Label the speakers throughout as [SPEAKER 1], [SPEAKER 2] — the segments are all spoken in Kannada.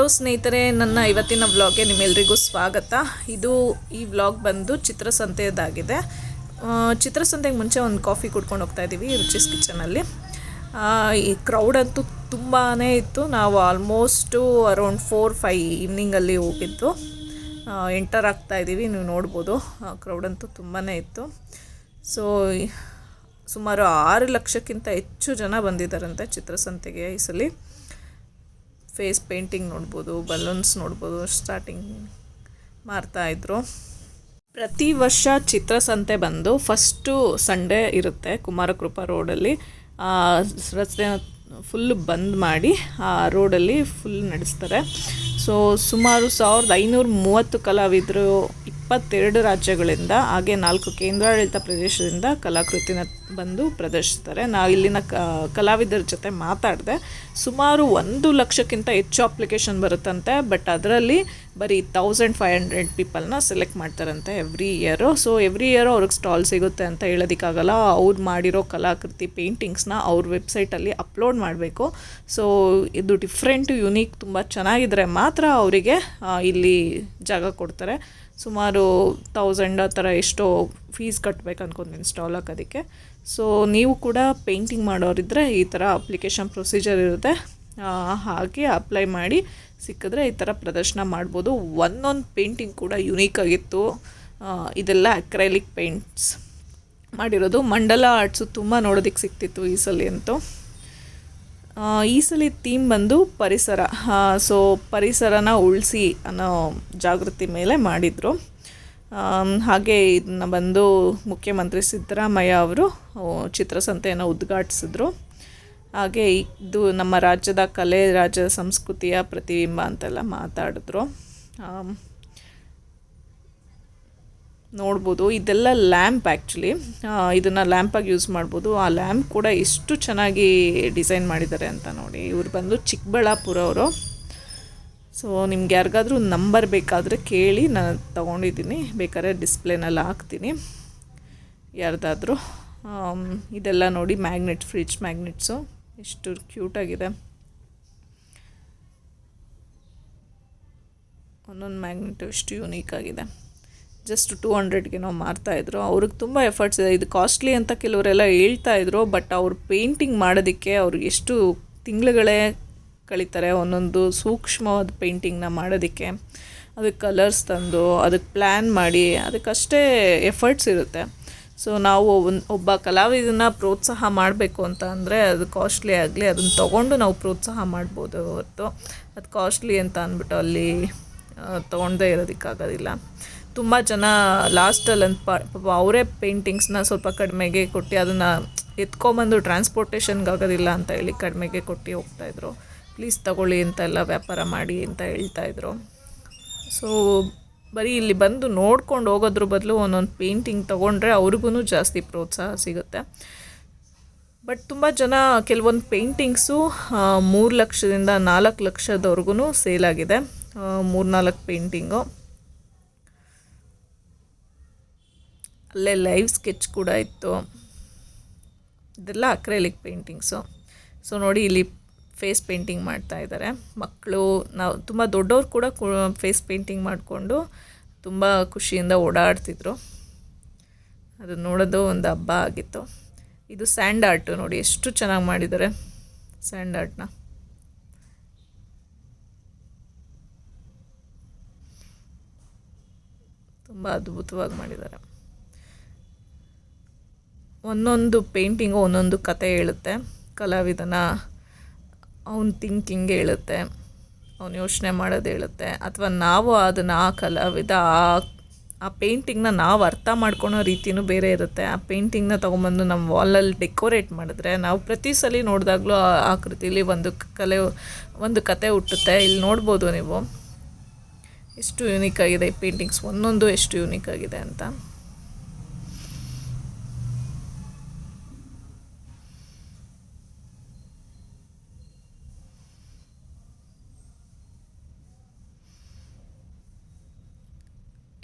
[SPEAKER 1] ಹಲೋ ಸ್ನೇಹಿತರೆ, ನನ್ನ ಇವತ್ತಿನ ವ್ಲಾಗ್ಗೆ ನಿಮ್ಮೆಲ್ರಿಗೂ ಸ್ವಾಗತ. ಇದು ಈ ವ್ಲಾಗ್ ಬಂದು ಚಿತ್ರಸಂತೆಯದಾಗಿದೆ. ಚಿತ್ರಸಂತೆಗೆ ಮುಂಚೆ ಒಂದು ಕಾಫಿ ಕುಡ್ಕೊಂಡು ಹೋಗ್ತಾ ಇದ್ದೀವಿ ರುಚಿಸ್ ಕಿಚನಲ್ಲಿ. ಈ ಕ್ರೌಡ್ ಅಂತೂ ತುಂಬಾ ಇತ್ತು. ನಾವು ಆಲ್ಮೋಸ್ಟು ಅರೌಂಡ್ ಫೋರ್ ಫೈ ಈವ್ನಿಂಗಲ್ಲಿ ಹೋಗಿದ್ದು. ಎಂಟರ್ ಆಗ್ತಾ ಇದ್ದೀವಿ ನೀವು ನೋಡ್ಬೋದು. ಕ್ರೌಡ್ ಅಂತೂ ತುಂಬಾ ಇತ್ತು. ಸೊ ಸುಮಾರು ಆರು ಲಕ್ಷಕ್ಕಿಂತ ಹೆಚ್ಚು ಜನ ಬಂದಿದ್ದಾರಂತೆ ಚಿತ್ರಸಂತೆಗೆ ಈ ಸಲ. ಫೇಸ್ ಪೇಂಟಿಂಗ್ ನೋಡ್ಬೋದು, ಬಲೂನ್ಸ್ ನೋಡ್ಬೋದು ಸ್ಟಾರ್ಟಿಂಗ್ ಮಾಡ್ತಾಯಿದ್ರು ಪ್ರತಿ ವರ್ಷ ಚಿತ್ರಸಂತೆ ಬಂದು ಫಸ್ಟು ಸಂಡೇ ಇರುತ್ತೆ ಕುಮಾರಕೃಪಾ ರೋಡಲ್ಲಿ. ರಸ್ತೆ ಫುಲ್ ಬಂದ್ ಮಾಡಿ, ಆ ರೋಡಲ್ಲಿ ಫುಲ್ ನಡೆಸ್ತಾರೆ. ಸೊ ಸುಮಾರು ಸಾವಿರದ ಐನೂರ ಮೂವತ್ತು ಕಲಾವಿದರು ಇಪ್ಪತ್ತೆರಡು ರಾಜ್ಯಗಳಿಂದ, ಹಾಗೆ ನಾಲ್ಕು ಕೇಂದ್ರಾಡಳಿತ ಪ್ರದೇಶದಿಂದ ಕಲಾಕೃತಿನ ಬಂದು ಪ್ರದರ್ಶಿಸ್ತಾರೆ. ನಾವು ಇಲ್ಲಿನ ಕಲಾವಿದರ ಜೊತೆ ಮಾತಾಡಿದೆ. ಸುಮಾರು ಒಂದು ಲಕ್ಷಕ್ಕಿಂತ ಹೆಚ್ಚು ಅಪ್ಲಿಕೇಶನ್ ಬರುತ್ತಂತೆ ಬಟ್ ಅದರಲ್ಲಿ ಬರೀ ತೌಸಂಡ್ ಫೈವ್ ಹಂಡ್ರೆಡ್ ಪೀಪಲ್ನ ಸೆಲೆಕ್ಟ್ ಮಾಡ್ತಾರಂತೆ every year so every year ಅವ್ರಿಗೆ ಸ್ಟಾಲ್ ಸಿಗುತ್ತೆ ಅಂತ ಹೇಳೋದಕ್ಕಾಗಲ್ಲ. ಅವ್ರು ಮಾಡಿರೋ ಕಲಾಕೃತಿ ಪೇಂಟಿಂಗ್ಸ್ನ ಅವ್ರ ವೆಬ್ಸೈಟಲ್ಲಿ ಅಪ್ಲೋಡ್ ಮಾಡಬೇಕು. ಸೊ ಇದು ಡಿಫ್ರೆಂಟ್ ಯುನೀಕ್ ತುಂಬ ಚೆನ್ನಾಗಿದ್ರೆ ಮಾತ್ರ ಅವರಿಗೆ ಇಲ್ಲಿ ಜಾಗ ಕೊಡ್ತಾರೆ. ಸುಮಾರು ತೌಸಂಡ್ ಆ ಥರ ಎಷ್ಟೋ ಫೀಸ್ ಕಟ್ಬೇಕು ಅನ್ಕೊಂತೀನಿ ಸ್ಟಾಲ್ ಹಾಕೋದಕ್ಕೆ. ಸೊ ನೀವು ಕೂಡ ಪೇಂಟಿಂಗ್ ಮಾಡೋರಿದ್ದರೆ ಈ ಥರ ಅಪ್ಲಿಕೇಶನ್ ಪ್ರೊಸೀಜರ್ ಇರುತ್ತೆ. ಹಾಗೆ ಅಪ್ಲೈ ಮಾಡಿ ಸಿಕ್ಕಿದ್ರೆ ಈ ಥರ ಪ್ರದರ್ಶನ ಮಾಡ್ಬೋದು. ಒಂದೊಂದು ಪೇಂಟಿಂಗ್ ಕೂಡ ಯುನೀಕ್ ಆಗಿತ್ತು. ಇದೆಲ್ಲ ಅಕ್ರೈಲಿಕ್ ಪೇಂಟ್ಸ್ ಮಾಡಿರೋದು. ಮಂಡಲ ಆರ್ಟ್ಸು ತುಂಬ ನೋಡೋದಕ್ಕೆ ಸಿಕ್ತಿತ್ತು ಈ ಸಲ ಅಂತೂ. ಈ ಸಲ ಥೀಮ್ ಬಂದು ಪರಿಸರ ಸೊ ಪರಿಸರನ ಉಳಿಸಿ ಅನ್ನೋ ಜಾಗೃತಿ ಮೇಲೆ ಮಾಡಿದರು. ಹಾಗೆ ಇದನ್ನ ಬಂದು ಮುಖ್ಯಮಂತ್ರಿ ಸಿದ್ದರಾಮಯ್ಯ ಅವರು ಚಿತ್ರಸಂತೆಯನ್ನು ಉದ್ಘಾಟಿಸಿದ್ರು. ಹಾಗೆ ಇದು ನಮ್ಮ ರಾಜ್ಯದ ಕಲೆ, ರಾಜ್ಯದ ಸಂಸ್ಕೃತಿಯ ಪ್ರತಿಬಿಂಬ ಅಂತೆಲ್ಲ ಮಾತಾಡಿದ್ರು. ನೋಡ್ಬೋದು. ಇದೆಲ್ಲ ಲ್ಯಾಂಪ್ ಆ್ಯಕ್ಚುಲಿ ಇದನ್ನು ಲ್ಯಾಂಪಾಗಿ ಯೂಸ್ ಮಾಡ್ಬೋದು. ಆ ಲ್ಯಾಂಪ್ ಕೂಡ ಎಷ್ಟು ಚೆನ್ನಾಗಿ ಡಿಸೈನ್ ಮಾಡಿದ್ದಾರೆ ಅಂತ ನೋಡಿ. ಇವರು ಬಂದು ಚಿಕ್ಕಬಳ್ಳಾಪುರ ಅವರು. ಸೊ ನಿಮ್ಗೆ ಯಾರಿಗಾದ್ರೂ ನಂಬರ್ ಬೇಕಾದರೆ ಕೇಳಿ ನಾನು ತೊಗೊಂಡಿದ್ದೀನಿ. ಬೇಕಾದ್ರೆ ಡಿಸ್ಪ್ಲೇನಲ್ಲಿ ಹಾಕ್ತೀನಿ. ಯಾರ್ದಾದ್ರೂ ಇದೆಲ್ಲ ನೋಡಿ ಮ್ಯಾಗ್ನೆಟ್, ಫ್ರಿಡ್ಜ್ ಮ್ಯಾಗ್ನೆಟ್ಸು. ಎಷ್ಟು ಕ್ಯೂಟಾಗಿದೆ ಒಂದೊಂದು ಮ್ಯಾಗ್ನೆಟ್ ಎಷ್ಟು ಯೂನೀಕ್ ಆಗಿದೆ. ಜಸ್ಟ್ ಟೂ ಹಂಡ್ರೆಡ್ಗೆ ನಾವು ಮಾರ್ತಾಯಿದ್ರು ಅವ್ರಿಗೆ ತುಂಬ ಎಫರ್ಟ್ಸ್ ಇದೆ. ಇದು ಕಾಸ್ಟ್ಲಿ ಅಂತ ಕೆಲವರೆಲ್ಲ ಹೇಳ್ತಾ ಇದ್ರು ಬಟ್ ಅವ್ರು ಪೇಂಟಿಂಗ್ ಮಾಡೋದಕ್ಕೆ ಅವ್ರಿಗೆ ಎಷ್ಟು ತಿಂಗಳುಗಳೇ ಕಳೀತಾರೆ ಒಂದೊಂದು ಸೂಕ್ಷ್ಮವಾದ ಪೇಂಟಿಂಗ್ನ ಮಾಡೋದಕ್ಕೆ. ಅದಕ್ಕೆ ಕಲರ್ಸ್ ತಂದು, ಅದಕ್ಕೆ ಪ್ಲ್ಯಾನ್ ಮಾಡಿ, ಅದಕ್ಕಷ್ಟೇ ಎಫರ್ಟ್ಸ್ ಇರುತ್ತೆ. ಸೊ ನಾವು ಒಂದು ಒಬ್ಬ ಕಲಾವಿದನ ಪ್ರೋತ್ಸಾಹ ಮಾಡಬೇಕು ಅಂತ ಅಂದರೆ ಅದು ಕಾಸ್ಟ್ಲಿ ಆಗಲಿ, ಅದನ್ನು ತೊಗೊಂಡು ನಾವು ಪ್ರೋತ್ಸಾಹ ಮಾಡ್ಬೋದು ಹೊರತು. ಅದು ಕಾಸ್ಟ್ಲಿ ಅಂತ ಅಂದ್ಬಿಟ್ಟು ಅಲ್ಲಿ ತೊಗೊಂಡೇ ಇರೋದಕ್ಕಾಗೋದಿಲ್ಲ. ತುಂಬ ಜನ ಲಾಸ್ಟಲ್ಲಿ ಅಂತ ಪಾಪ ಅವರೇ ಪೇಂಟಿಂಗ್ಸ್ನ ಸ್ವಲ್ಪ ಕಡಿಮೆಗೆ ಕೊಟ್ಟು ಅದನ್ನು ಎತ್ಕೊಂಬಂದು ಟ್ರಾನ್ಸ್ಪೋರ್ಟೇಷನ್ಗೆ ಆಗೋದಿಲ್ಲ ಅಂತ ಹೇಳಿ ಕಡಿಮೆಗೆ ಕೊಟ್ಟು ಹೋಗ್ತಾಯಿದ್ರು ಪ್ಲೀಸ್ ತಗೊಳ್ಳಿ ಅಂತ ಎಲ್ಲ ವ್ಯಾಪಾರ ಮಾಡಿ ಅಂತ ಹೇಳ್ತಾಯಿದ್ರು ಸೊ ಬರೀ ಇಲ್ಲಿ ಬಂದು ನೋಡ್ಕೊಂಡು ಹೋಗೋದ್ರ ಬದಲು ಒಂದೊಂದು ಪೇಂಟಿಂಗ್ ತೊಗೊಂಡ್ರೆ ಅವ್ರಿಗೂ ಜಾಸ್ತಿ ಪ್ರೋತ್ಸಾಹ ಸಿಗುತ್ತೆ. ಬಟ್ ತುಂಬ ಜನ ಕೆಲವೊಂದು ಪೇಂಟಿಂಗ್ಸು ಮೂರು ಲಕ್ಷದಿಂದ ನಾಲ್ಕು ಲಕ್ಷದವರೆಗೂ ಸೇಲ್ ಆಗಿದೆ. ಮೂರು ನಾಲ್ಕು ಪೇಂಟಿಂಗು ಅಲ್ಲೇ ಲೈವ್ ಸ್ಕೆಚ್ ಕೂಡ ಇತ್ತು. ಇದೆಲ್ಲ ಅಕ್ರೆಲಿಕ್ ಪೇಂಟಿಂಗ್ಸು ಸೊ ನೋಡಿ ಇಲ್ಲಿ ಫೇಸ್ ಪೇಂಟಿಂಗ್ ಮಾಡ್ತಾ ಇದ್ದಾರೆ ಮಕ್ಕಳು ನಾವು ತುಂಬ ದೊಡ್ಡವ್ರು ಕೂಡ ಫೇಸ್ ಪೇಂಟಿಂಗ್ ಮಾಡಿಕೊಂಡು ತುಂಬ ಖುಷಿಯಿಂದ ಓಡಾಡ್ತಿದ್ರು. ಅದು ನೋಡೋದು ಒಂದು ಹಬ್ಬ ಆಗಿತ್ತು. ಇದು ಸ್ಯಾಂಡ್ ಆರ್ಟು ನೋಡಿ, ಎಷ್ಟು ಚೆನ್ನಾಗಿ ಮಾಡಿದ್ದಾರೆ ಸ್ಯಾಂಡ್ ಆರ್ಟ್ನ ತುಂಬ ಅದ್ಭುತವಾಗಿ ಮಾಡಿದ್ದಾರೆ ಒಂದೊಂದು ಪೇಂಟಿಂಗು ಒಂದೊಂದು ಕತೆ ಹೇಳುತ್ತೆ. ಕಲಾವಿದನ ಅವನ ಥಿಂಕಿಂಗ್ ಹೇಳುತ್ತೆ. ಅವನು ಯೋಚನೆ ಮಾಡೋದು ಹೇಳುತ್ತೆ. ಅಥವಾ ನಾವು ಅದನ್ನು, ಆ ಕಲಾವಿದ ಆ ಆ ಪೇಂಟಿಂಗ್ನ ನಾವು ಅರ್ಥ ಮಾಡ್ಕೊಳೋ ರೀತಿಯೂ ಬೇರೆ ಇರುತ್ತೆ. ಆ ಪೇಂಟಿಂಗ್ನ ತೊಗೊಂಬಂದು ನಮ್ಮ ವಾಲಲ್ಲಿ ಡೆಕೋರೇಟ್ ಮಾಡಿದ್ರೆ ನಾವು ಪ್ರತಿ ಸಲ ನೋಡಿದಾಗಲೂ ಆ ಆಕೃತಿಲಿ ಒಂದು ಕಲೆ, ಒಂದು ಕತೆ ಹುಟ್ಟುತ್ತೆ. ಇಲ್ಲಿ ನೋಡ್ಬೋದು ನೀವು. ಎಷ್ಟು ಯೂನಿಕ್ ಆಗಿದೆ ಈ ಪೇಂಟಿಂಗ್ಸ್ ಒಂದೊಂದು ಎಷ್ಟು ಯೂನಿಕ್ ಆಗಿದೆ ಅಂತ.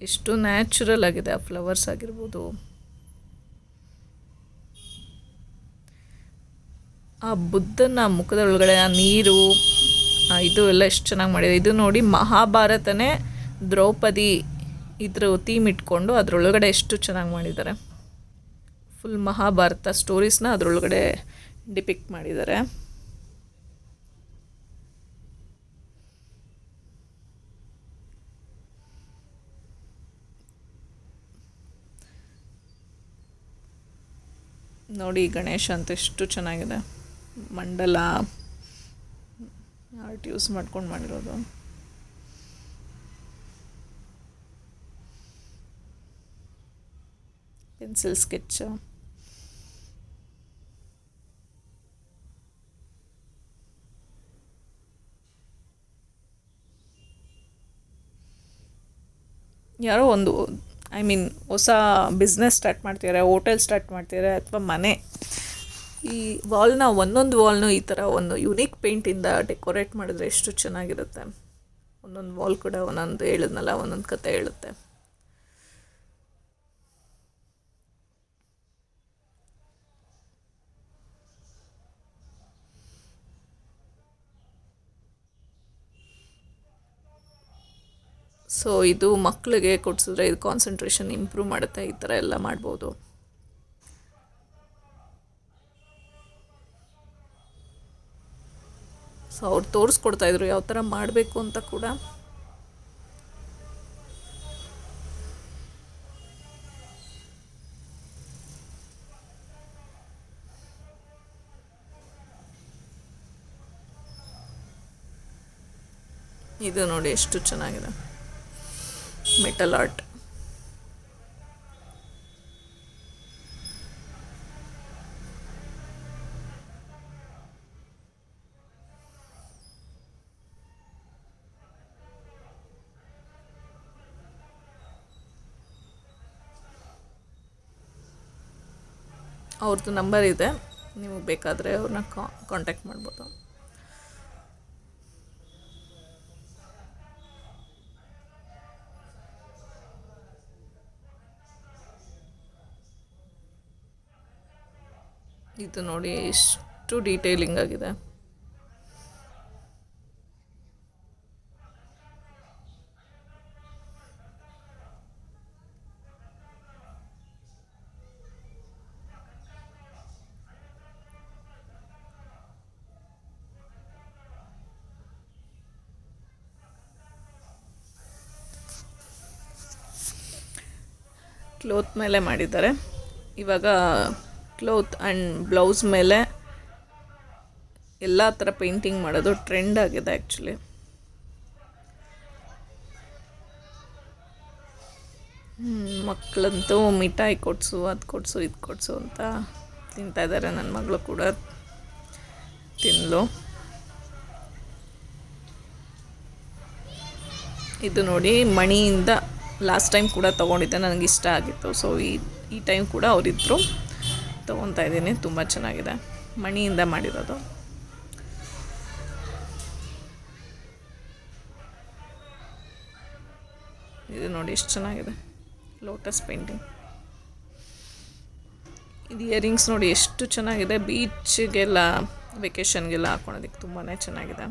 [SPEAKER 1] ಎಷ್ಟು ನ್ಯಾಚುರಲ್ ಆಗಿದೆ ಆ ಫ್ಲವರ್ಸ್ ಆಗಿರ್ಬೋದು. ಆ ಬುದ್ಧನ ಮುಖದೊಳಗಡೆ ಆ ನೀರು ಇದು ಎಲ್ಲ ಎಷ್ಟು ಚೆನ್ನಾಗಿ ಮಾಡಿದೆ. ಇದು ನೋಡಿ ಮಹಾಭಾರತನೇ ದ್ರೌಪದಿ ಇದ್ರ ಥೀಮ್ ಇಟ್ಕೊಂಡು ಅದರೊಳಗಡೆ ಎಷ್ಟು ಚೆನ್ನಾಗಿ ಮಾಡಿದ್ದಾರೆ. ಫುಲ್ ಮಹಾಭಾರತ ಸ್ಟೋರೀಸ್ನ ಅದರೊಳಗಡೆ ಡಿಪಿಕ್ಟ್ ಮಾಡಿದ್ದಾರೆ. ನೋಡಿ ಗಣೇಶ ಅಂತ ಎಷ್ಟು ಚೆನ್ನಾಗಿದೆ. ಮಂಡಲ ಆರ್ಟ್ ಯೂಸ್ ಮಾಡ್ಕೊಂಡು ಮಾಡಿರೋದು. ಪೆನ್ಸಿಲ್ ಸ್ಕೆಚ್ ಯಾರೋ ಒಂದು ಐ ಮೀನ್ ಹೊಸ ಬಿಸ್ನೆಸ್ ಸ್ಟಾರ್ಟ್ ಮಾಡ್ತಿದ್ದಾರೆ ಹೋಟೆಲ್ ಸ್ಟಾರ್ಟ್ ಮಾಡ್ತಿದ್ದಾರೆ ಅಥವಾ ಮನೆ? ಈ ವಾಲ್ನ ಒಂದೊಂದು ವಾಲ್ನು ಈ ಥರ ಒಂದು ಯುನೀಕ್ ಪೇಂಟಿಂದ ಡೆಕೋರೇಟ್ ಮಾಡಿದ್ರೆ ಎಷ್ಟು ಚೆನ್ನಾಗಿರುತ್ತೆ? ಒಂದೊಂದು ವಾಲ್ ಕೂಡ ಒಂದೊಂದು ಹೇಳಿದ್ನಲ್ಲ, ಒಂದೊಂದು ಕತೆ ಹೇಳುತ್ತೆ. ಸೊ ಇದು ಮಕ್ಕಳಿಗೆ ಕೊಡಿಸಿದ್ರೆ ಇದು ಕಾನ್ಸಂಟ್ರೇಷನ್ ಇಂಪ್ರೂವ್ ಮಾಡುತ್ತೆ, ಈ ಥರ ಎಲ್ಲ ಮಾಡ್ಬೋದು. ಸೊ ಅವ್ರು ತೋರಿಸ್ಕೊಡ್ತಾ ಇದ್ರು, ಯಾವ ಥರ ಮಾಡಬೇಕು ಅಂತ ಕೂಡ. ಇದು ನೋಡಿ ಎಷ್ಟು ಚೆನ್ನಾಗಿದೆ. ಮೆಟಲ್ ಆರ್ಟ್ ಅವ್ರದ್ದು ನಂಬರ್ ಇದೆ. ನೀವು ಬೇಕಾದರೆ ಅವ್ರನ್ನ ಕಾಂಟ್ಯಾಕ್ಟ್ ಮಾಡ್ಬೋದು. ಇದು ನೋಡಿ ಎಷ್ಟು ಡೀಟೇಲಿಂಗ್ ಆಗಿದೆ. ಕ್ಲೋತ್ ಮೇಲೆ ಮಾಡಿದ್ದಾರೆ. ಇವಾಗ ಕ್ಲೋತ್ ಆ್ಯಂಡ್ ಬ್ಲೌಸ್ ಮೇಲೆ ಎಲ್ಲ ಥರ ಪೇಂಟಿಂಗ್ ಮಾಡೋದು ಟ್ರೆಂಡ್ ಆಗಿದೆ ಆ್ಯಕ್ಚುಲಿ ಮಕ್ಕಳಂತೂ ಮಿಠಾಯಿ ಕೊಡಿಸು, ಅದು ಕೊಡಿಸು, ಇದು ಕೊಡಿಸು ಅಂತ ತಿಂತಾಯಿದ್ದಾರೆ ನನ್ನ ಮಗಳು ಕೂಡ ತಿನ್ನಲು ಇದು ನೋಡಿ ಮಣಿಯಿಂದ ಲಾಸ್ಟ್ ಟೈಮ್ ಕೂಡ ತೊಗೊಂಡಿದ್ದೆ ಇಷ್ಟ ಆಗಿತ್ತು. ಸೊ ಈ ಈ ಟೈಮ್ ಕೂಡ ಅವರಿದ್ದರು ತೊಗೊತಾ ಇದ್ದೀನಿ. ತುಂಬ ಚೆನ್ನಾಗಿದೆ. ಮಣಿಯಿಂದ ಮಾಡಿರೋದು. ಇದು ನೋಡಿ ಎಷ್ಟು ಚೆನ್ನಾಗಿದೆ. ಲೋಟಸ್ ಪೇಂಟಿಂಗ್ ಇದು ಇಯರಿಂಗ್ಸ್ ನೋಡಿ ಎಷ್ಟು ಚೆನ್ನಾಗಿದೆ. ಬೀಚ್ಗೆಲ್ಲ ವೆಕೇಷನ್ಗೆಲ್ಲ ಹಾಕೊಳೋದಕ್ಕೆ ತುಂಬಾ ಚೆನ್ನಾಗಿದೆ.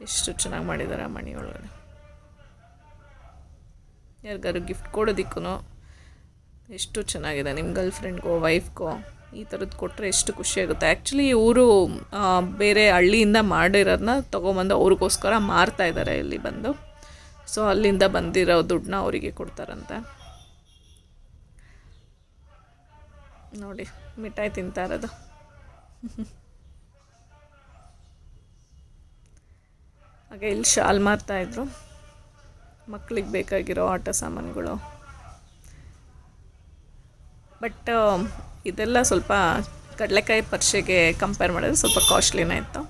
[SPEAKER 1] ಎಷ್ಟು ಚೆನ್ನಾಗಿ ಮಾಡಿದ್ದಾರೆ ಆ ಮಣಿ ಒಳಗಡೆ. ಯಾರಿಗಾದ್ರು ಗಿಫ್ಟ್ ಕೊಡೋದಕ್ಕೂ ಎಷ್ಟು ಚೆನ್ನಾಗಿದೆ ನಿಮ್ಮ ಗರ್ಲ್ ಫ್ರೆಂಡ್ಗೋ ವೈಫ್ಗೋ, ಈ ಥರದ್ದು ಕೊಟ್ಟರೆ ಎಷ್ಟು ಖುಷಿಯಾಗುತ್ತೆ ಆ್ಯಕ್ಚುಲಿ ಇವರು ಬೇರೆ ಹಳ್ಳಿಯಿಂದ ಮಾಡಿರೋದನ್ನ ತೊಗೊಬಂದು ಅವ್ರಿಗೋಸ್ಕರ ಮಾರ್ತಾ ಇದ್ದಾರೆ ಇಲ್ಲಿ ಬಂದು. ಸೊ ಅಲ್ಲಿಂದ ಬಂದಿರೋ ದುಡ್ಡನ್ನ ಅವರಿಗೆ ಕೊಡ್ತಾರಂತೆ. ನೋಡಿ, ಮಿಠಾಯಿ ತಿಂತಾ ಇರೋದು. ಹಾಗೆ ಇಲ್ಲಿ ಶಾಲ್ ಮಾರ್ತಾಯಿದ್ರು ಮಕ್ಕಳಿಗೆ ಬೇಕಾಗಿರೋ ಆಟ ಸಾಮಾನುಗಳು. ಬಟ್ ಇದೆಲ್ಲ ಸ್ವಲ್ಪ ಕಡಲೆಕಾಯಿ ಪರ್ಷೆಗೆ ಕಂಪೇರ್ ಮಾಡಿದ್ರೆ ಸ್ವಲ್ಪ ಕಾಸ್ಟ್ಲಿನೇ ಇತ್ತು.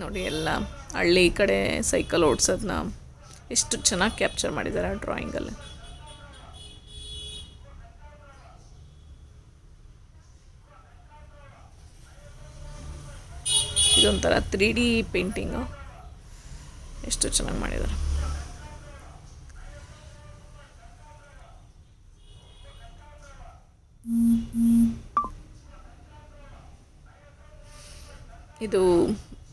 [SPEAKER 1] ನೋಡಿ ಎಲ್ಲ, ಹಳ್ಳಿ ಕಡೆ ಸೈಕಲ್ ಓಡಿಸೋದನ್ನ ಎಷ್ಟು ಚೆನ್ನಾಗಿ ಕ್ಯಾಪ್ಚರ್ ಮಾಡಿದ್ದಾರೆ ಆ ಡ್ರಾಯಿಂಗಲ್ಲಿ ಇದೊಂಥರ ತ್ರೀ ಡಿ ಪೇಂಟಿಂಗು ಎಷ್ಟು ಚೆನ್ನಾಗಿ ಮಾಡಿದ್ದಾರೆ ಇದು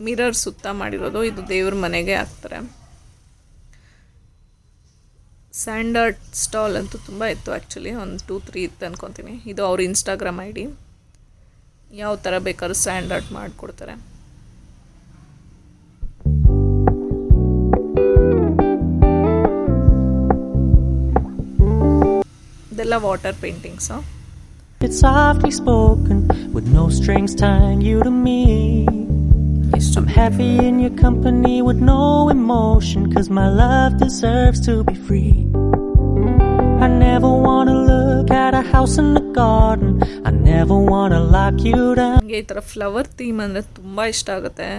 [SPEAKER 1] ಮಿರರ್ ಸುತ್ತ ಮಾಡಿರೋದು. ಇದು ದೇವ್ರ ಮನೆಗೆ ಹಾಕ್ತಾರೆ. ಸ್ಯಾಂಡರ್ಡ್ ಸ್ಟಾಲ್ ಅಂತೂ ತುಂಬ ಇತ್ತು ಆ್ಯಕ್ಚುಲಿ ಒಂದು ಟೂ ತ್ರೀ ಇತ್ತು ಅಂದ್ಕೊತೀನಿ ಇದು ಅವ್ರ ಇನ್ಸ್ಟಾಗ್ರಾಮ್ ಐ ಡಿ ಯಾವ ಥರ ಬೇಕಾದ್ರೂ ಸ್ಯಾಂಡರ್ಡ್ ಮಾಡಿಕೊಡ್ತಾರೆ. ಇದೆಲ್ಲ water paintings.
[SPEAKER 2] It's softly spoken with no strings tying you to me. I'm happy in your company with no emotion, cause my love deserves to be free. I never wanna look at a house in the garden, I never wanna lock you down.
[SPEAKER 1] ನನಗೆ ಈ ಥರ ಫ್ಲವರ್ ಥೀಮ್ ಅಂದರೆ ತುಂಬ ಇಷ್ಟ ಆಗುತ್ತೆ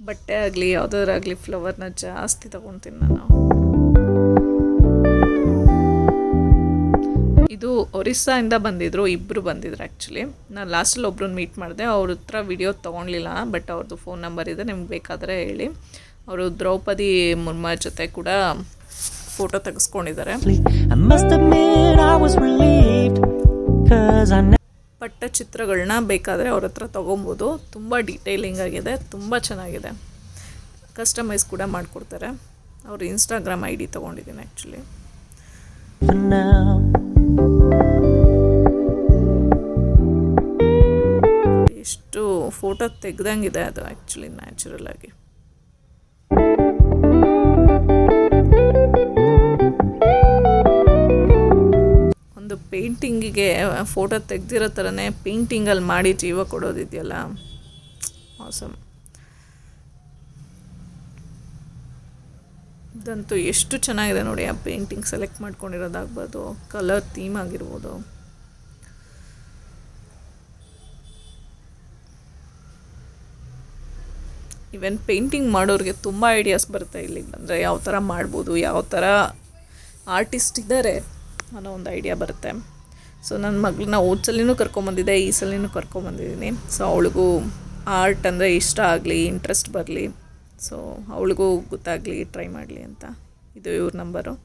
[SPEAKER 1] ಬಟ್ಟೆ ಆಗಲಿ ಯಾವುದಾದ್ರಾಗಲಿ ಫ್ಲವರ್ನ ಜಾಸ್ತಿ ತಗೊತೀನಿ ನಾನು ಇದು ಒರಿಸ್ಸಾಯಿಂದ ಬಂದಿದ್ದರು ಇಬ್ಬರು ಬಂದಿದ್ರು ಆ್ಯಕ್ಚುಲಿ ನಾನು ಲಾಸ್ಟಲ್ಲಿ ಒಬ್ರನ್ನ ಮೀಟ್ ಮಾಡಿದೆ ಅವ್ರ ಹತ್ರ ವಿಡಿಯೋ ತೊಗೊಳ್ಲಿಲ್ಲ ಬಟ್ ಅವ್ರದ್ದು ಫೋನ್ ನಂಬರ್ ಇದೆ ನಿಮ್ಗೆ ಬೇಕಾದರೆ ಹೇಳಿ. ಅವರು ದ್ರೌಪದಿ ಮುರ್ಮ ಜೊತೆ ಕೂಡ ಫೋಟೋ ತೆಗೆಸ್ಕೊಂಡಿದ್ದಾರೆ.
[SPEAKER 2] ಪಟ್ಟ ಚಿತ್ರಗಳನ್ನ.
[SPEAKER 1] ಪಟ್ಟಚಿತ್ರಗಳನ್ನ ಬೇಕಾದರೆ ಅವ್ರ ಹತ್ರ ತೊಗೊಬೋದು. ತುಂಬ ಡೀಟೇಲಿಂಗ್ ಆಗಿದೆ ತುಂಬ ಚೆನ್ನಾಗಿದೆ. ಕಸ್ಟಮೈಸ್ ಕೂಡ ಮಾಡಿಕೊಡ್ತಾರೆ. ಅವ್ರ ಇನ್ಸ್ಟಾಗ್ರಾಮ್ ಐ ಡಿ ತೊಗೊಂಡಿದ್ದೀನಿ ಆ್ಯಕ್ಚುಲಿ
[SPEAKER 2] for now.
[SPEAKER 1] ಎಷ್ಟು ಫೋಟೋ ತೆಗ್ದಂಗಿದೆ ಅದು ಆ್ಯಕ್ಚುಲಿ ನ್ಯಾಚುರಲ್ ಆಗಿ. ಒಂದು ಪೇಂಟಿಂಗಿಗೆ ಫೋಟೋ ತೆಗ್ದಿರೋ ಥರನೇ ಪೇಂಟಿಂಗಲ್ಲಿ ಮಾಡಿ ಜೀವ ಕೊಡೋದಿದೆಯಲ್ಲ? ಆಸಮ್ ಇದಂತೂ ಎಷ್ಟು ಚೆನ್ನಾಗಿದೆ ನೋಡಿ ಆ ಪೇಂಟಿಂಗ್ ಸೆಲೆಕ್ಟ್ ಮಾಡ್ಕೊಂಡಿರೋದಾಗ್ಬೋದು. ಕಲರ್ ಥೀಮ್ ಆಗಿರ್ಬೋದು. ಇವೆನ್ ಪೇಂಟಿಂಗ್ ಮಾಡೋರಿಗೆ ತುಂಬ ಐಡಿಯಾಸ್ ಬರುತ್ತೆ ಇಲ್ಲಿಗೆ ಬಂದರೆ ಯಾವ ಥರ ಮಾಡ್ಬೋದು, ಯಾವ ಥರ ಆರ್ಟಿಸ್ಟ್ ಇದ್ದಾರೆ ಅನ್ನೋ ಒಂದು ಐಡಿಯಾ ಬರುತ್ತೆ. ಸೊ ನನ್ನ ಮಗಳನ್ನ ಓದ್ಸಲಿನೂ ಸಲಿನೂ ಕರ್ಕೊಂಬಂದಿದ್ದೆ ಈ ಸಲಿನೂ ಕರ್ಕೊಂಬಂದಿದ್ದೀನಿ ಸೊ ಅವಳಿಗೂ ಆರ್ಟ್ ಅಂದರೆ ಇಷ್ಟ ಆಗಲಿ ಇಂಟ್ರೆಸ್ಟ್ ಬರಲಿ. ಸೊ ಅವಳಿಗೂ ಗೊತ್ತಾಗಲಿ ಟ್ರೈ ಮಾಡಲಿ ಅಂತ. ಇದು ಇವ್ರ ನಂಬರು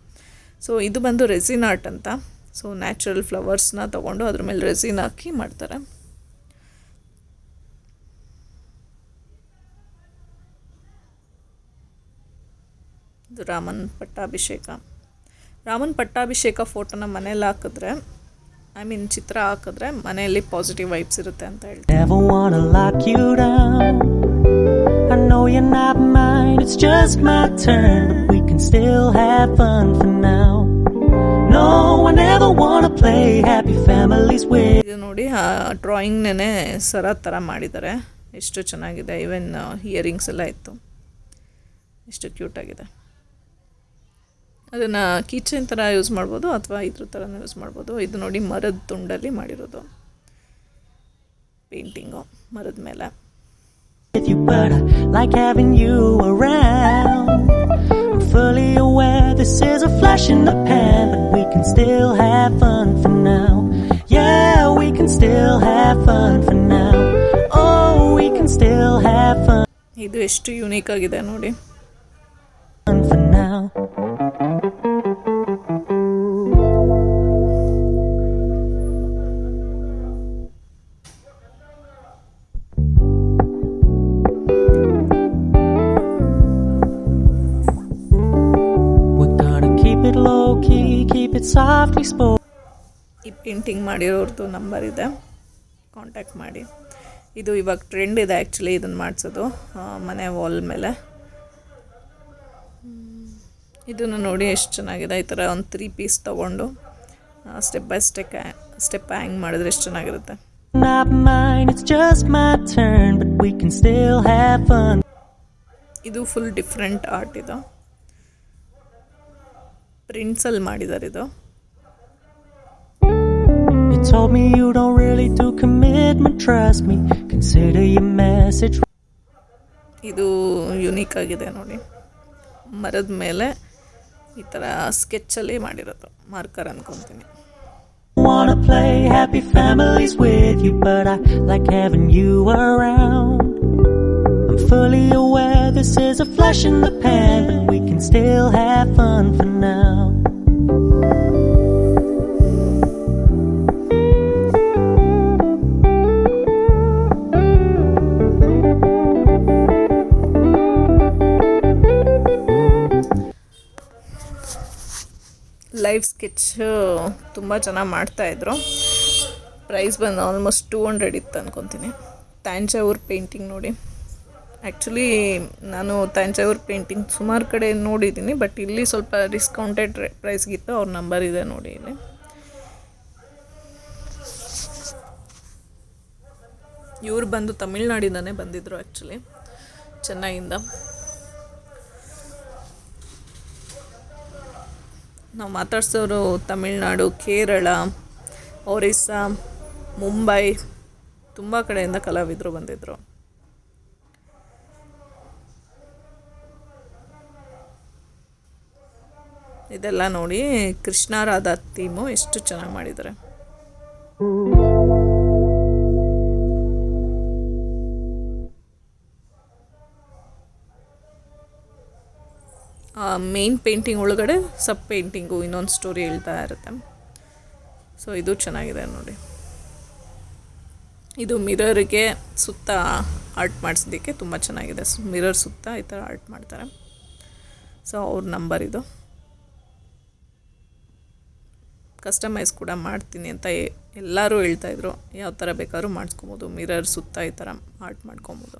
[SPEAKER 1] ಸೊ ಇದು ಬಂದು ರೆಸಿನ್ ಆರ್ಟ್ ಅಂತ ಸೊ ನ್ಯಾಚುರಲ್ ಫ್ಲವರ್ಸ್ನ ತೊಗೊಂಡು ಅದ್ರ ಮೇಲೆ ರೆಸಿನ್ ಹಾಕಿ ಮಾಡ್ತಾರೆ. ಇದು ರಾಮನ್ ಪಟ್ಟಾಭಿಷೇಕ. ರಾಮನ್ ಪಟ್ಟಾಭಿಷೇಕ ಫೋಟೋನ ಮನೇಲಿ ಹಾಕಿದ್ರೆ ಐ ಮೀನ್ ಚಿತ್ರ ಹಾಕಿದ್ರೆ ಮನೆಯಲ್ಲಿ ಪಾಸಿಟಿವ್ ವೈಬ್ಸ್ ಇರುತ್ತೆ ಅಂತ ಹೇಳ್ತಾರೆ.
[SPEAKER 2] I know you're not mine, it's just my turn, but we can still have fun for now. No, I never wanna play happy families with.
[SPEAKER 1] ಇದು ನೋಡಿ ಆ ಡ್ರಾಯಿಂಗ್ನೇ ಸರ ಥರ ಮಾಡಿದ್ದಾರೆ ಎಷ್ಟು ಚೆನ್ನಾಗಿದೆ ಈವನ್ ಇಯರಿಂಗ್ಸ್ ಎಲ್ಲ ಇತ್ತು ಎಷ್ಟು ಕ್ಯೂಟಾಗಿದೆ ಅದನ್ನು ಕಿಚನ್ ಥರ ಯೂಸ್ ಮಾಡ್ಬೋದು ಅಥವಾ ಇದ್ರ ಥರನೂ ಯೂಸ್ ಮಾಡ್ಬೋದು ಇದು ನೋಡಿ ಮರದ ತುಂಡಲ್ಲಿ ಮಾಡಿರೋದು ಪೇಂಟಿಂಗು ಮರದ ಮೇಲೆ
[SPEAKER 2] with you, but I like having you around. I'm fully aware this is a flash in the pan, but we can still have fun for now. Yeah, we can still have fun for now. Oh, we can still have fun
[SPEAKER 1] ಇದು ಎಷ್ಟು ಯುನೀಕ್ ಆಗಿದೆ ನೋಡಿ
[SPEAKER 2] for now.
[SPEAKER 1] ಪೇಂಟಿಂಗ್ ಮಾಡಿರೋರ್ದು ನಂಬರ್ ಇದೆ. ಕಾಂಟ್ಯಾಕ್ಟ್ ಮಾಡಿ. ಇದು ಇವಾಗ ಟ್ರೆಂಡ್ ಇದೆ ಆ್ಯಕ್ಚುಲಿ ಇದನ್ನು ಮಾಡಿಸೋದು. ಮನೆ ವಾಲ್ ಮೇಲೆ. ಇದನ್ನು ನೋಡಿ ಎಷ್ಟು ಚೆನ್ನಾಗಿದೆ. ಈ ಥರ ಒಂದು ತ್ರೀ ಪೀಸ್ ತೊಗೊಂಡು step by step step hang ಮಾಡಿದ್ರೆ ಎಷ್ಟು ಚೆನ್ನಾಗಿರುತ್ತೆ. ಇದು ಫುಲ್ ಡಿಫ್ರೆಂಟ್ ಆರ್ಟ್ ಇದು. ಪ್ರಿಂಟ್ಸಲ್ಲಿ ಮಾಡಿದ್ದಾರೆ ಇದು.
[SPEAKER 2] Told me you don't really do commitment, trust me. Consider your message.
[SPEAKER 1] ಇದು ಯುನೀಕ್ ಆಗಿದೆ ನೋಡಿ ಮರದ ಮೇಲೆ ಈ ಥರ ಸ್ಕೆಚ್ಚಲ್ಲಿ ಮಾಡಿರೋದು ಮಾರ್ಕರ್ ಅನ್ಕೊಂತೀನಿ
[SPEAKER 2] Wanna play happy families with you, but I like having you around. I'm fully aware this is a flash in the pan, but we can still have fun for now.
[SPEAKER 1] Live sketch ತುಂಬ ಚೆನ್ನಾಗಿ ಮಾಡ್ತಾಯಿದ್ರು ಪ್ರೈಸ್ ಬಂದು ಆಲ್ಮೋಸ್ಟ್ ಟೂ ಹಂಡ್ರೆಡ್ ಇತ್ತು ಅಂದ್ಕೊತೀನಿ ತಾಂಜಾವೂರ್ ಪೇಂಟಿಂಗ್ ನೋಡಿ. ಆ್ಯಕ್ಚುಲಿ ನಾನು ತಾಂಜಾವೂರ್ ಪೇಂಟಿಂಗ್ ಸುಮಾರು ಕಡೆ ನೋಡಿದ್ದೀನಿ ಬಟ್ ಇಲ್ಲಿ ಸ್ವಲ್ಪ ಡಿಸ್ಕೌಂಟೆಡ್ ಪ್ರೈಸ್ಗಿತ್ತು ಅವ್ರ ನಂಬರ್ ಇದೆ ನೋಡಿ ಇಲ್ಲಿ. ಇವ್ರು ಬಂದು ತಮಿಳ್ನಾಡಿಂದನೇ ಬಂದಿದ್ದರು ಆ್ಯಕ್ಚುಲಿ ಚೆನ್ನೈಯಿಂದ. ನಾವು ಮಾತಾಡ್ಸೋರು ತಮಿಳ್ನಾಡು, ಕೇರಳ, ಒರಿಸ್ಸಾ, ಮುಂಬೈ, ತುಂಬ ಕಡೆಯಿಂದ ಕಲಾವಿದರು ಬಂದಿದ್ದರು ಇದೆಲ್ಲ ನೋಡಿ ಕೃಷ್ಣ ರಾಧಾ ಥೀಮು ಎಷ್ಟು ಚೆನ್ನಾಗಿ ಮಾಡಿದ್ದಾರೆ. ಮೇನ್ ಪೇಂಟಿಂಗ್ ಒಳಗಡೆ ಸಬ್ ಪೇಂಟಿಂಗು ಇನ್ನೊಂದು ಸ್ಟೋರಿ ಹೇಳ್ತಾ ಇರುತ್ತೆ. ಸೊ ಇದು ಚೆನ್ನಾಗಿದೆ ನೋಡಿ. ಇದು ಮಿರರ್ಗೆ ಸುತ್ತ ಆರ್ಟ್ ಮಾಡಿಸೋದಕ್ಕೆ ತುಂಬ ಚೆನ್ನಾಗಿದೆ. ಮಿರರ್ ಸುತ್ತ ಈ ಥರ ಆರ್ಟ್ ಮಾಡ್ತಾರೆ. ಸೊ ಅವ್ರ ನಂಬರ್ ಇದು. ಕಸ್ಟಮೈಸ್ ಕೂಡ ಮಾಡ್ತೀನಿ ಅಂತ ಎಲ್ಲರೂ ಹೇಳ್ತಾಯಿದ್ರು ಯಾವ ಥರ ಬೇಕಾದ್ರೂ ಮಾಡಿಸ್ಕೊಬೋದು. ಮಿರರ್ ಸುತ್ತ ಈ ಥರ ಆರ್ಟ್ ಮಾಡ್ಕೊಬೋದು.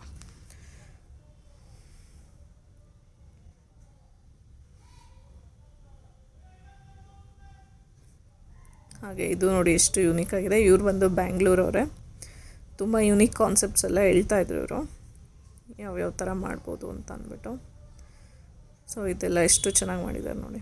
[SPEAKER 1] ಹಾಗೆ ಇದು ನೋಡಿ ಎಷ್ಟು ಯೂನಿಕ್ ಆಗಿದೆ. ಇವ್ರು ಬಂದು ಬ್ಯಾಂಗ್ಳೂರವರೇ. ತುಂಬ ಯೂನಿಕ್ ಕಾನ್ಸೆಪ್ಟ್ಸ್ ಎಲ್ಲ ಹೇಳ್ತಾ ಇದ್ರು ಇವರು. ಯಾವ್ಯಾವ ಥರ ಮಾಡ್ಬೋದು ಅಂತ ಅಂದ್ಬಿಟ್ಟು. ಸೊ ಇದೆಲ್ಲ ಎಷ್ಟು ಚೆನ್ನಾಗಿ ಮಾಡಿದ್ದಾರೆ ನೋಡಿ.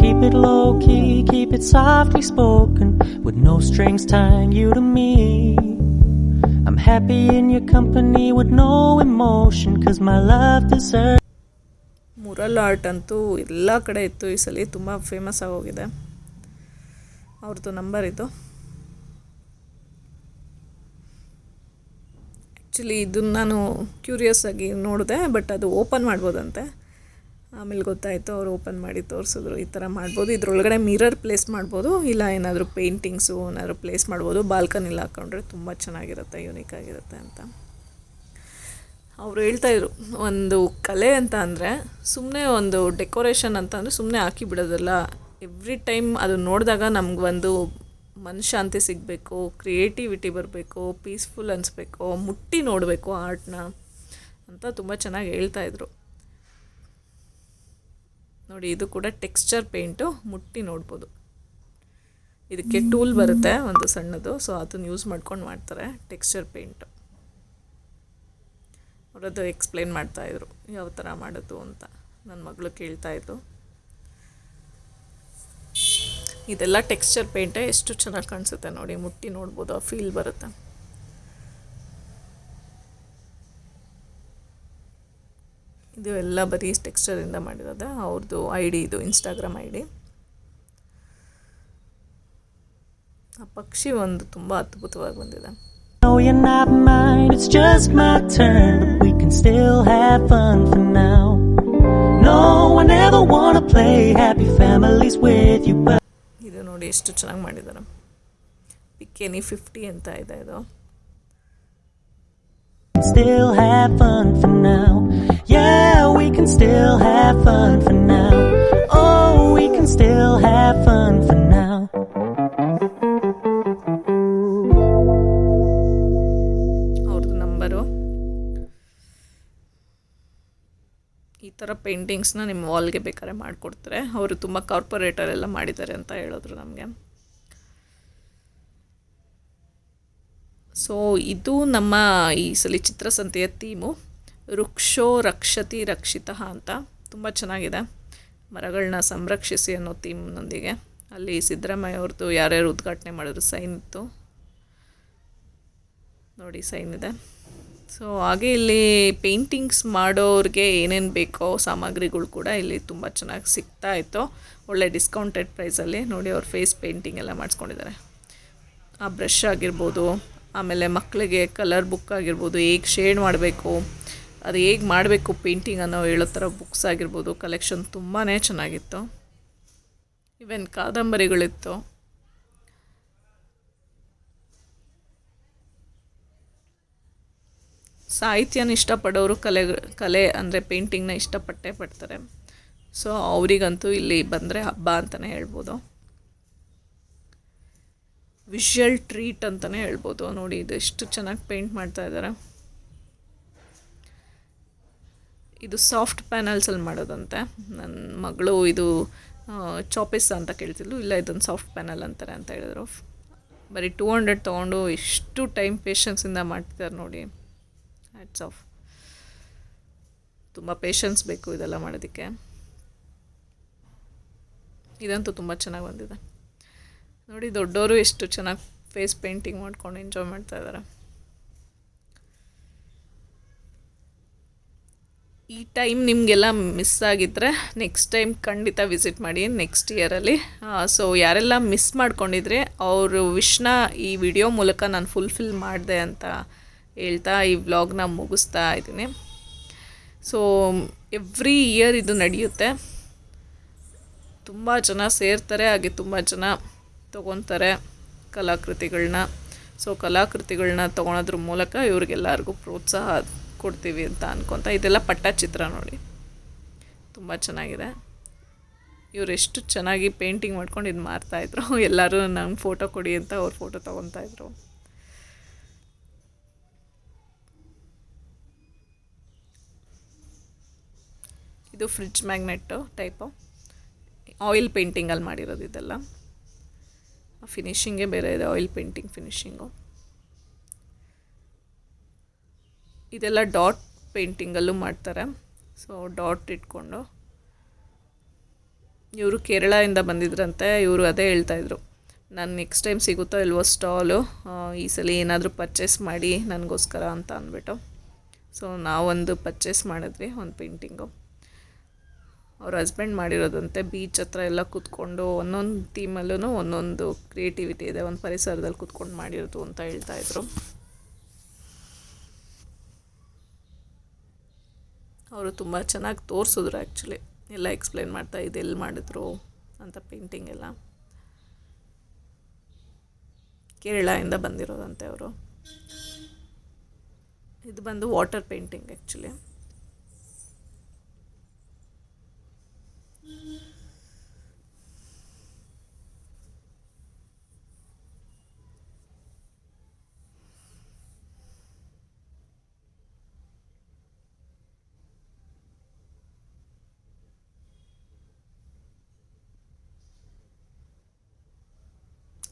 [SPEAKER 2] Keep it low key, keep it softly spoken, with no strings tying you to me. Happy in your company with no emotion, cause my love deserves.
[SPEAKER 1] Mural art ಅಂತೂ ಎಲ್ಲ ಕಡೆ ಇತ್ತು ಈ ಸಲ ತುಂಬ ಫೇಮಸ್ ಆಗೋಗಿದೆ ಅವ್ರದ್ದು ನಂಬರ್ ಇದು ಆ್ಯಕ್ಚುಲಿ ಇದನ್ನು ನಾನು ಕ್ಯೂರಿಯಸ್ ಆಗಿ ನೋಡಿದೆ ಬಟ್ ಅದು ಓಪನ್ ಮಾಡ್ಬೋದಂತೆ ಆಮೇಲೆ ಗೊತ್ತಾಯಿತು ಅವ್ರು ಓಪನ್ ಮಾಡಿ ತೋರಿಸಿದ್ರು ಈ ಥರ ಮಾಡ್ಬೋದು. ಇದ್ರೊಳಗಡೆ ಮಿರರ್ ಪ್ಲೇಸ್ ಮಾಡ್ಬೋದು, ಇಲ್ಲ ಏನಾದರೂ ಪೇಂಟಿಂಗ್ಸು ಏನಾದರೂ ಪ್ಲೇಸ್ ಮಾಡ್ಬೋದು. ಬಾಲ್ಕನಿಲಿ ಹಾಕ್ಕೊಂಡ್ರೆ ತುಂಬ ಚೆನ್ನಾಗಿರುತ್ತೆ ಯೂನಿಕ್ ಆಗಿರುತ್ತೆ ಅಂತ. ಅವರು ಹೇಳ್ತಾಯಿದ್ರು ಒಂದು ಕಲೆ ಅಂತ ಅಂದರೆ ಸುಮ್ಮನೆ ಒಂದು ಡೆಕೋರೇಷನ್ ಅಂತ ಅಂದರೆ ಸುಮ್ಮನೆ ಹಾಕಿ ಬಿಡೋದಲ್ಲ. ಎವ್ರಿ ಟೈಮ್ ಅದು ನೋಡಿದಾಗ ನಮ್ಗೆ ಒಂದು ಮನಃಶಾಂತಿ ಸಿಗಬೇಕು ಕ್ರಿಯೇಟಿವಿಟಿ ಬರಬೇಕು ಪೀಸ್ಫುಲ್ ಅನಿಸ್ಬೇಕು, ಮುಟ್ಟಿ ನೋಡಬೇಕು ಆರ್ಟ್ನ ಅಂತ ತುಂಬ ಚೆನ್ನಾಗಿ ಹೇಳ್ತಾಯಿದ್ರು ನೋಡಿ, ಇದು ಕೂಡ ಟೆಕ್ಸ್ಚರ್ ಪೇಂಟು ಮುಟ್ಟಿ ನೋಡ್ಬೋದು. ಇದಕ್ಕೆ ಟೂಲ್ ಬರುತ್ತೆ, ಒಂದು ಸಣ್ಣದು. ಸೊ ಅದನ್ನು ಯೂಸ್ ಮಾಡ್ಕೊಂಡು ಮಾಡ್ತಾರೆ ಟೆಕ್ಸ್ಚರ್ ಪೇಂಟು ಅವರದ್ದು ಎಕ್ಸ್ಪ್ಲೇನ್ ಮಾಡ್ತಾಯಿದ್ರು ಯಾವ ಥರ ಮಾಡೋದು ಅಂತ ನನ್ನ ಮಗಳು ಕೇಳ್ತಾಯಿದ್ದು ಇದೆಲ್ಲ ಟೆಕ್ಸ್ಚರ್ ಪೇಂಟೇ ಎಷ್ಟು ಚೆನ್ನಾಗಿ ಕಾಣಿಸುತ್ತೆ ನೋಡಿ, ಮುಟ್ಟಿ ನೋಡ್ಬೋದು, ಆ ಫೀಲ್ ಬರುತ್ತೆ. ಇದು ಎಲ್ಲ ಬರೀ ಟೆಕ್ಸ್ಚರಿಂದ ಮಾಡಿರೋದು ಅವ್ರದ್ದು ಐ ಡಿ ಇದು ಇನ್ಸ್ಟಾಗ್ರಾಮ್ ಐ ಡಿ ಆ ಪಕ್ಷಿ ಒಂದು ತುಂಬ ಅದ್ಭುತವಾಗಿ ಬಂದಿದೆ. ಇದು ನೋಡಿ ಎಷ್ಟು ಚೆನ್ನಾಗಿ ಮಾಡಿದ್ದಾರೆ ಪಿಕೆನಿ ಫಿಫ್ಟಿ ಅಂತ ಇದೆ ಇದು
[SPEAKER 2] still have fun for now. Yeah, we can still have fun for now. Oh, we can still have fun for now.
[SPEAKER 1] ಅವ್ರದ್ದು ನಂಬರು ಈ ಥರ ಪೇಂಟಿಂಗ್ಸ್ನ ನಿಮ್ಮ ವಾಲ್ಗೆ ಬೇಕಾದ್ರೆ ಮಾಡಿಕೊಡ್ತಾರೆ ಅವರು ತುಂಬ ಕಾರ್ಪೊರೇಟರ್ ಎಲ್ಲ ಮಾಡಿದ್ದಾರೆ ಅಂತ ಹೇಳಿದ್ರು ನಮಗೆ ಸೊ ಇದು ನಮ್ಮ ಈ ಸಲ ಚಿತ್ರಸಂತೆಯ ಥೀಮು ವೃಕ್ಷೋ ರಕ್ಷತಿ ರಕ್ಷಿತ ಅಂತ. ತುಂಬ ಚೆನ್ನಾಗಿದೆ. ಮರಗಳನ್ನ ಸಂರಕ್ಷಿಸಿ ಅನ್ನೋ ಥೀಮ್ನೊಂದಿಗೆ ಅಲ್ಲಿ ಸಿದ್ದರಾಮಯ್ಯ ಅವ್ರದ್ದು ಯಾರ್ಯಾರು ಉದ್ಘಾಟನೆ ಮಾಡಿದ್ರು ಸೈನ್ ಇತ್ತು. ನೋಡಿ ಸೈನ್ ಇದೆ. ಸೊ ಹಾಗೆ ಇಲ್ಲಿ ಪೇಂಟಿಂಗ್ಸ್ ಮಾಡೋರಿಗೆ ಏನೇನು ಬೇಕೋ ಸಾಮಗ್ರಿಗಳು ಕೂಡ ಇಲ್ಲಿ ತುಂಬ ಚೆನ್ನಾಗಿ ಸಿಗ್ತಾ ಇತ್ತು. ಒಳ್ಳೆ ಡಿಸ್ಕೌಂಟೆಡ್ ಪ್ರೈಸಲ್ಲಿ ನೋಡಿ, ಅವ್ರ ಫೇಸ್ ಪೇಂಟಿಂಗ್ ಎಲ್ಲ ಮಾಡಿಸ್ಕೊಂಡಿದ್ದಾರೆ. ಆ ಬ್ರಷ್ ಆಗಿರ್ಬೋದು ಆಮೇಲೆ ಮಕ್ಕಳಿಗೆ ಕಲರ್ ಬುಕ್ ಆಗಿರ್ಬೋದು ಹೇಗೆ ಶೇಡ್ ಮಾಡಬೇಕು, ಅದು ಹೇಗೆ ಮಾಡಬೇಕು ಪೇಂಟಿಂಗ್ ಅನ್ನೋ ಹೇಳೋ ಥರ ಬುಕ್ಸ್ ಆಗಿರ್ಬೋದು ಕಲೆಕ್ಷನ್ ತುಂಬಾ ಚೆನ್ನಾಗಿತ್ತು. ಇವೆನ್ ಕಾದಂಬರಿಗಳಿತ್ತು. ಸಾಹಿತ್ಯನ ಇಷ್ಟಪಡೋರು ಕಲೆ ಕಲೆ ಅಂದರೆ ಪೇಂಟಿಂಗ್ನ ಇಷ್ಟಪಟ್ಟೇ ಪಡ್ತಾರೆ. ಸೊ ಅವರಿಗಂತೂ ಇಲ್ಲಿ ಬಂದರೆ ಹಬ್ಬ ಅಂತಲೇ ಹೇಳ್ಬೋದು. ವಿಷುವಲ್ ಟ್ರೀಟ್ ಅಂತಲೇ ಹೇಳ್ಬೋದು. ನೋಡಿ, ಇದು ಎಷ್ಟು ಚೆನ್ನಾಗಿ ಪೇಂಟ್ ಮಾಡ್ತಾ ಇದ್ದಾರೆ. ಇದು ಸಾಫ್ಟ್ ಪ್ಯಾನಲ್ಸಲ್ಲಿ ಮಾಡೋದಂತೆ. ನನ್ನ ಮಗಳು ಇದು ಚಾಪಿಸ್ ಅಂತ ಕೇಳ್ತಿದ್ಲು. ಇಲ್ಲ, ಇದೊಂದು ಸಾಫ್ಟ್ ಪ್ಯಾನಲ್ ಅಂತಾರೆ ಅಂತ ಹೇಳಿದ್ರು. ಬರೀ ಟೂ ಹಂಡ್ರೆಡ್ ತೊಗೊಂಡು ಎಷ್ಟು ಟೈಮ್ ಪೇಷನ್ಸಿಂದ ಮಾಡ್ತಿದ್ದಾರೆ ನೋಡಿ. ಆಟ್ಸ್ ಆಫ್ ತುಂಬ ಪೇಷನ್ಸ್ ಬೇಕು ಇದೆಲ್ಲ ಮಾಡೋದಕ್ಕೆ. ಇದಂತೂ ತುಂಬ ಚೆನ್ನಾಗಿ ಬಂದಿದೆ. ನೋಡಿ ದೊಡ್ಡವರು ಎಷ್ಟು ಚೆನ್ನಾಗಿ ಫೇಸ್ ಪೇಂಟಿಂಗ್ ಮಾಡ್ಕೊಂಡು ಎಂಜಾಯ್ ಮಾಡ್ತಾ ಇದ್ದಾರೆ ಈ ಟೈಮ್ ನಿಮಗೆಲ್ಲ ಮಿಸ್ ಆಗಿದ್ದರೆ ನೆಕ್ಸ್ಟ್ ಟೈಮ್ ಖಂಡಿತ ವಿಸಿಟ್ ಮಾಡಿ ನೆಕ್ಸ್ಟ್ ಇಯರಲ್ಲಿ ಸೊ ಯಾರೆಲ್ಲ ಮಿಸ್ ಮಾಡ್ಕೊಂಡಿದ್ರೆ ಅವರು ವಿಶ್ನ ಈ ವಿಡಿಯೋ ಮೂಲಕ ನಾನು ಫುಲ್ಫಿಲ್ ಮಾಡಿದೆ ಅಂತ ಹೇಳ್ತಾ ಈ ವ್ಲಾಗ್ನ ಮುಗಿಸ್ತಾ ಇದ್ದೀನಿ. ಸೊ ಎವ್ರಿ ಇಯರ್ ಇದು ನಡೆಯುತ್ತೆ. ತುಂಬ ಜನ ಸೇರ್ತಾರೆ, ಹಾಗೆ ತುಂಬ ಜನ ತೊಗೊತಾರೆ ಕಲಾಕೃತಿಗಳನ್ನ ಸೊ ಕಲಾಕೃತಿಗಳನ್ನ ತೊಗೊಳೋದ್ರ ಮೂಲಕ ಇವ್ರಿಗೆಲ್ಲರಿಗೂ ಪ್ರೋತ್ಸಾಹ ಕೊಡ್ತೀವಿ ಅಂತ ಅನ್ಕೊತ ಇದೆಲ್ಲ ಪಟ್ಟಚಿತ್ರ ನೋಡಿ. ತುಂಬ ಚೆನ್ನಾಗಿದೆ. ಇವರು ಎಷ್ಟು ಚೆನ್ನಾಗಿ ಪೇಂಟಿಂಗ್ ಮಾಡ್ಕೊಂಡು ಇದು ಮಾಡ್ತಾಯಿದ್ರು ಎಲ್ಲರೂ ನಂಗೆ ಫೋಟೋ ಕೊಡಿ ಅಂತ ಅವ್ರು ಫೋಟೋ ತೊಗೊತಾಯಿದ್ರು ಇದು ಫ್ರಿಡ್ಜ್ ಮ್ಯಾಗ್ನೆಟ್ಟು ಟೈಪು. ಆಯಿಲ್ ಪೇಂಟಿಂಗಲ್ಲಿ ಮಾಡಿರೋದು ಇದೆಲ್ಲ. ಫಿನಿಶಿಂಗೇ ಬೇರೆ ಇದೆ ಆಯಿಲ್ ಪೇಂಟಿಂಗ್ ಫಿನಿಶಿಂಗು ಇದೆಲ್ಲ ಡಾಟ್ ಪೇಂಟಿಂಗಲ್ಲೂ ಮಾಡ್ತಾರೆ. ಸೊ ಡಾಟ್ ಇಟ್ಕೊಂಡು. ಇವರು ಕೇರಳದಿಂದ ಬಂದಿದ್ರಂತೆ, ಇವರು ಅದೇ ಹೇಳ್ತಾಯಿದ್ರು ನಾನು ನೆಕ್ಸ್ಟ್ ಟೈಮ್ ಸಿಗುತ್ತೋ ಇಲ್ವೋ ಸ್ಟಾಲು ಈ ಸಲ ಏನಾದರೂ ಪರ್ಚೇಸ್ ಮಾಡಿ ನನಗೋಸ್ಕರ ಅಂತ ಅಂದ್ಬಿಟ್ಟು. ಸೊ ನಾವೊಂದು ಪರ್ಚೇಸ್ ಮಾಡಿದ್ವಿ, ಒಂದು ಪೇಂಟಿಂಗು ಅವ್ರ ಹಸ್ಬೆಂಡ್ ಮಾಡಿರೋದಂತೆ ಬೀಚ್ ಹತ್ರ ಎಲ್ಲ ಕೂತ್ಕೊಂಡು ಒಂದೊಂದು ಥೀಮಲ್ಲೂ ಒಂದೊಂದು ಕ್ರಿಯೇಟಿವಿಟಿ ಇದೆ, ಒಂದು ಪರಿಸರದಲ್ಲಿ ಕೂತ್ಕೊಂಡು ಮಾಡಿರೋದು ಅಂತ ಹೇಳ್ತಾಯಿದ್ರು ಅವರು ತುಂಬ ಚೆನ್ನಾಗಿ ತೋರಿಸಿದ್ರು ಆ್ಯಕ್ಚುಲಿ ಎಲ್ಲ ಎಕ್ಸ್ಪ್ಲೇನ್ ಮಾಡ್ತಾ ಇದು ಎಲ್ಲಿ ಮಾಡಿದ್ರು ಅಂತ ಪೇಂಟಿಂಗ್ ಎಲ್ಲ. ಕೇರಳದಿಂದ ಬಂದಿರೋದಂತೆ ಅವರು. ಇದು ಬಂದು ವಾಟರ್ ಪೇಂಟಿಂಗ್ ಆ್ಯಕ್ಚುಲಿ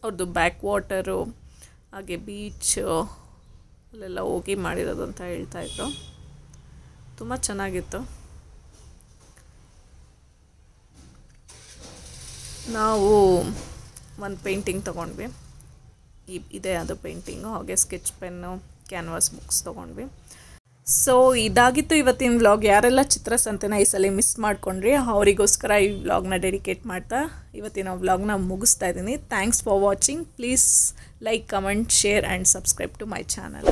[SPEAKER 1] ಅವ್ರದ್ದು ಬ್ಯಾಕ್ ವಾಟರು ಹಾಗೆ ಬೀಚು ಅಲ್ಲೆಲ್ಲ ಹೋಗಿ ಮಾಡಿರೋದು ಅಂತ ಹೇಳ್ತಾಯಿದ್ರು ತುಂಬ ಚೆನ್ನಾಗಿತ್ತು. ನಾವು ಒಂದು ಪೇಂಟಿಂಗ್ ತೊಗೊಂಡ್ವಿ. ಈ ಇದೆ ಅದು ಪೇಂಟಿಂಗು ಹಾಗೆ ಸ್ಕೆಚ್ ಪೆನ್ನು ಕ್ಯಾನ್ವಾಸ್ ಬುಕ್ಸ್ ತೊಗೊಂಡ್ವಿ. ಸೊ ಇದಾಗಿತ್ತು ಇವತ್ತಿನ ವ್ಲಾಗ್ ಯಾರೆಲ್ಲ ಚಿತ್ರಸಂತೆನ ಈ ಸಲ ಮಿಸ್ ಮಾಡ್ಕೊಂಡ್ರಿ, ಅವರಿಗೋಸ್ಕರ ಈ ವ್ಲಾಗ್ನ ಡೆಡಿಕೇಟ್ ಮಾಡ್ತಾ ಇವತ್ತಿನ ವ್ಲಾಗ್ನ ಮುಗಿಸ್ತಾ ಇದ್ದೀನಿ. Thanks for watching please like comment share and subscribe to my channel